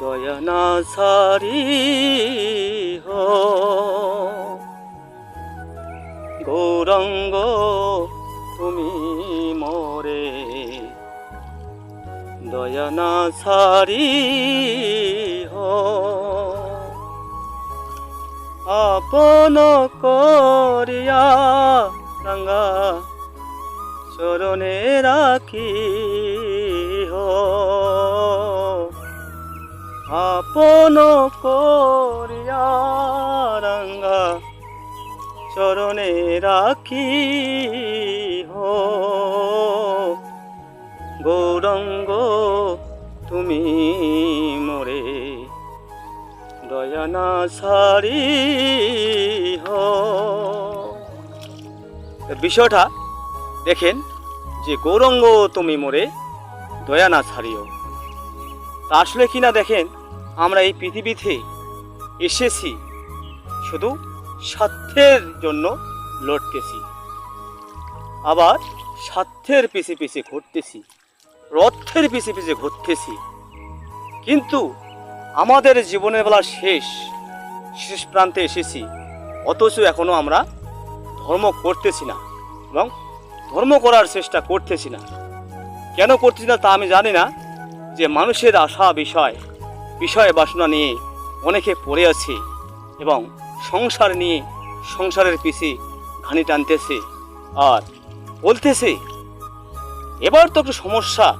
দয়া না সারি হো। গৌরঙ্গ, তুমি মোরে। দয়া না সারি হো। আপন করিয়া রাঙ্গা চরণে রাখি হো। আপন করিয়া চরণে রাখি হো। গৌরঙ্গ, তুমি মোরে দয়ানা সারি হো। বিষয়টা দেখেন যে গৌরঙ্গ, তুমি মোরে দয়া না ছাড়িও তা আসলে কি না দেখেন? আমরা এই পৃথিবীতে এসেছি শুধু স্বার্থের জন্য লড়তেছি। আবার স্বার্থের পিছে পিছে ঘুরতেছি রথের পিছে পিছে ঘটতেছি কিন্তু আমাদের জীবনের বেলা শেষ শেষ প্রান্তে এসেছি। অথচ এখনও আমরা ধর্ম করতেছি না এবং ধর্ম করার চেষ্টা করতেছি না। কেন করতেছি না তা আমি জানি না, যে মানুষের আশা বিষয় বিষয় বাসনা নিয়ে অনেকে পড়ে আছে এবং সংসার নিয়ে সংসারের পিছে ঘানি টানতেছে আর বলতেছে, এবার তো একটু সমস্যা,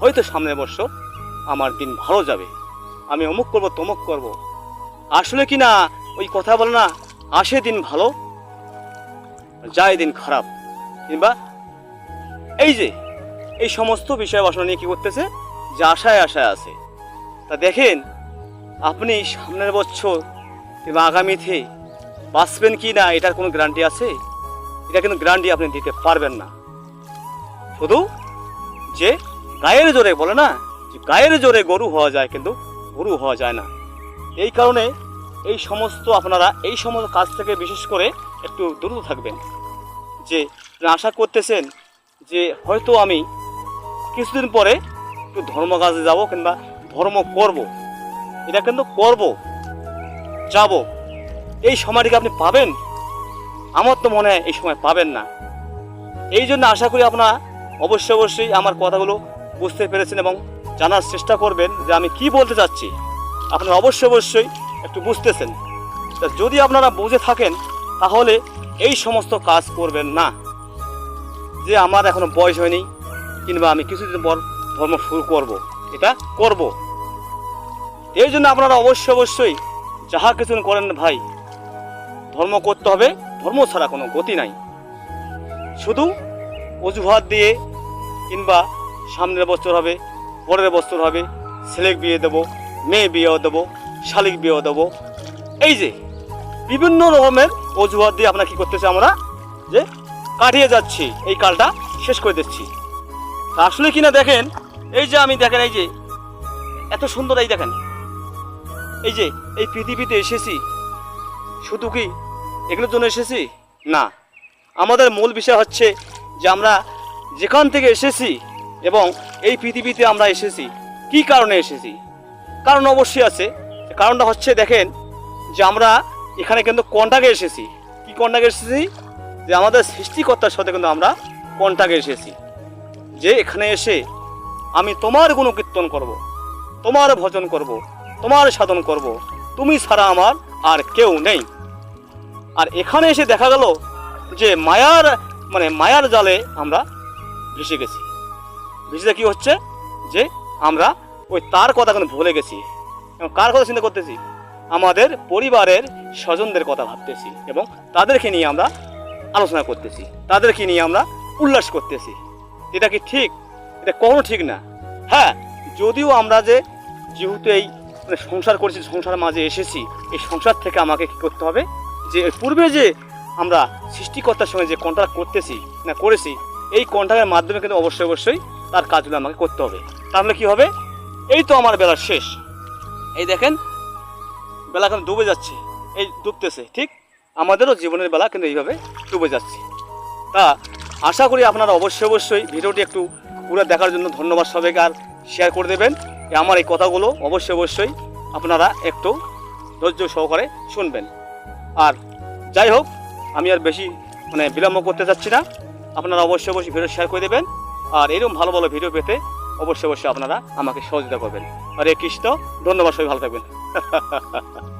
হয়তো সামনের বছর আমার দিন ভালো যাবে। আমি অমুক করব, তমুক করব। আসলে কি না ওই কথা বলে না, আসে দিন ভালো, যায় দিন খারাপ। কিংবা এই যে, এই সমস্ত বিষয় বাসনা নিয়ে কি করতেছে? যে আশায় আশায় আছে। তা দেখেন, আপনি সামনের বছর কিংবা আগামীতে বাঁচবেন কি না, এটার কোনো গ্যারান্টি আছে? এটা কিন্তু গ্যারান্টি আপনি দিতে পারবেন না। শুধু যে গায়ের জোরে বলে না, যে গায়ের জোরে গরু হওয়া যায় কিন্তু গরু হওয়া যায় না। এই কারণে এই সমস্ত আপনারা এই সমস্ত কাজ থেকে বিশেষ করে একটু দূরত থাকবেন। যে আশা করতেছেন যে হয়তো আমি কিছুদিন পরে একটু ধর্ম কাজে যাব কিংবা ধর্ম করব। এটা কিন্তু করব। যাব। এই সময়টিকে আপনি পাবেন? আমার তো মনে হয় এই সময় পাবেন না। এই জন্য আশা করি আপনারা অবশ্যই অবশ্যই আমার কথাগুলো বুঝতে পেরেছেন এবং জানার চেষ্টা করবেন যে আমি কি বলতে চাচ্ছি। আপনারা অবশ্যই অবশ্যই একটু বুঝতেছেন। তা যদি আপনারা বুঝে থাকেন, তাহলে এই সমস্ত কাজ করবেন না। যে আমার এখনও বয়স হয়নি, কিংবা আমি কিছুদিন পর ধর্ম শুরু করব। এটা করব। এই জন্য আপনারা অবশ্যই অবশ্যই যাহা কিছু করেন ভাই, ধর্ম করতে হবে, ধর্ম ছাড়া কোনো গতি নাই। শুধু অজুহাত দিয়ে কিংবা সামনের বছর হবে, পরের বছর হবে ছেলে বিয়ে দেবো মেয়ে বিয়েও দেবো, শালিক বিয়েও দেবো। এই যে বিভিন্ন রকমের অজুহাত দিয়ে আমরা কি করতেছি আমরা? যে কাটিয়ে যাচ্ছি, এই কালটা শেষ করে দিচ্ছি। আসলে কিনা দেখেন এই যে আমি দেখেন, এই যে, এত সুন্দর এই দেখেন। এই যে, এই পৃথিবীতে এসেছি। শুধু কি এগুলোর জন্য এসেছি? না। আমাদের মূল বিষয় হচ্ছে যে আমরা যেখান থেকে এসেছি এবং এই পৃথিবীতে আমরা এসেছি, কি কারণে এসেছি? কারণ অবশ্যই আছে। কারণটা হচ্ছে দেখেন যে আমরা এখানে কিন্তু কন্টাকে এসেছি? কি কন্টাকে এসেছি? যে আমাদের সৃষ্টিকর্তার সাথে কিন্তু আমরা কন্টাকে এসেছি? যে এখানে এসে আমি তোমার গুণকীর্তন করব। তোমার ভজন করব। তোমার সাধন করব। তুমি ছাড়া আমার আর কেউ নেই আর এখানে এসে দেখা গেল যে মায়ার মানে মায়ার জালে আমরা ভেসে গেছি ভেসে কি হচ্ছে যে আমরা ওই তার কথা কিন্তু ভুলে গেছি এবং কার কথা চিন্তা করতেছি আমাদের পরিবারের স্বজনদের কথা ভাবতেছি এবং তাদেরকে নিয়ে আমরা আলোচনা করতেছি তাদেরকে নিয়ে আমরা উল্লাস করতেছি এটা কি ঠিক এটা কোনো ঠিক না। হ্যাঁ যদিও আমরা যে যেহেতু এই মানে সংসার করেছি সংসারের মাঝে এসেছি, এই সংসার থেকে আমাকে কি করতে হবে? যে পূর্বে যে আমরা সৃষ্টিকর্তার সঙ্গে যে কন্ট্রাক্ট করতেছি, না করেছি, এই কন্ট্রাক্টের মাধ্যমে কিন্তু অবশ্যই অবশ্যই তার কাজগুলো আমাকে করতে হবে। তাহলে কি হবে? এই তো আমার বেলা শেষ। এই দেখেন, বেলা এখন ডুবে যাচ্ছে। এই ডুবতেছে, ঠিক? আমাদেরও জীবনের বেলা কিন্তু এইভাবে ডুবে যাচ্ছে। তা আশা করি আপনারা অবশ্যই অবশ্যই ভিডিওটি একটু পুরো দেখার জন্য ধন্যবাদ সবাইকে আর শেয়ার করে দেবেন। আমার এই কথাগুলো অবশ্যই অবশ্যই আপনারা একটু ধৈর্য সহকারে শুনবেন। আর যাই হোক, আমি আর বেশি মানে বিলম্ব করতে চাচ্ছি না। আপনারা অবশ্যই অবশ্যই ভিডিও শেয়ার করে দেবেন। আর এরকম ভালো ভালো ভিডিও পেতে অবশ্যই অবশ্যই আপনারা আমাকে সহযোগিতা করবেন। হরে কৃষ্ণ, ধন্যবাদ সবাই, ভালো থাকবেন।